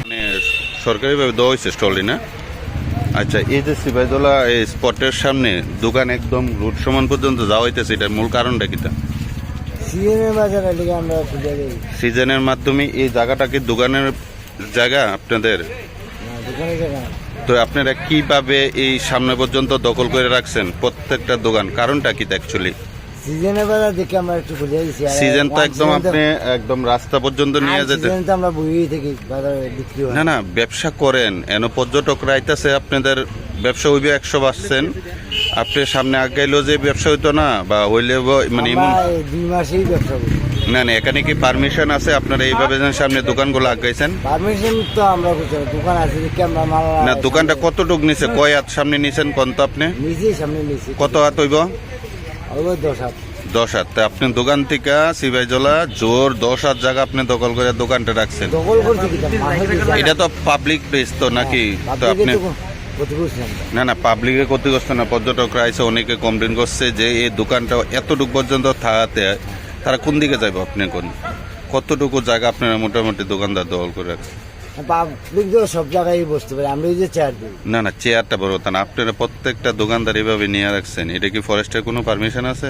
মানে সরকারিভাবে দেওয়া হয়েছে স্টলটি না? আচ্ছা এই যে সিপাহীতলা এই স্পটের সামনে দোকান একদম রোড সমান পর্যন্ত যাওয়া হইতেছে এটার মূল কারণটা কিটা সিজনের মাধ্যমে এই জায়গাটাকে দোকানের জায়গা আপনাদের? তো আপনারা কীভাবে এই সামনে পর্যন্ত দখল করে রাখছেন প্রত্যেকটা দোকান? কারণটা কি অ্যাকচুয়ালি সিজনের বাজার দেখে আমরা একটু সিজন তো একদম আপনি একদম রাস্তা পর্যন্ত নিয়ে যেতে। season তো আমরা থাকি বাজারে বিক্রি হয়। না না ব্যবসা করেন। এন পর্যটকরা আইতাছে আপনাদের ব্যবসা হইবে একশো পার্সেন্ট আপনি সামনে আগাইলেও যে ব্যবসা হইতো না বা হইলে মানে দুই মাসেই ব্যবসা করি। না না এখানে কি পারমিশন আছে? আপনারা এইভাবে যেন সামনে দোকানগুলো আগাইছেন? পারমিশন তো আমরা। দোকান আছে আমরা মাল না দোকানটা কতটুক নিছে? কয় হাত সামনে নিছেন? কোন তো আপনি? সামনে নিয়েছি কত হাত হইব? দশ হাত। তা আপনি দোকান থেকে সিবাইজলা জোর দশ হাত জায়গা আপনি দখল করে দোকানটা রাখছেন? এটা তো পাবলিক প্লেস তো নাকি? তো আপনি না। না পাবলিকে ক্ষতিগ্রস্ত না। পর্যটকরা আইসে অনেকে কমপ্লেন করছে যে এই দোকানটা এতটুকু পর্যন্ত থাকাতে তারা কোন দিকে যাইব আপনি কোন কতটুকু জায়গা আপনারা মোটামুটি দোকানদার দখল করে রাখছেন? সব এই যে না না চেয়ারটা না, আপনারা প্রত্যেকটা দোকানদার এভাবে নিয়ে রাখছেন, এটা কি ফরেস্টের কোনো পারমিশন আছে?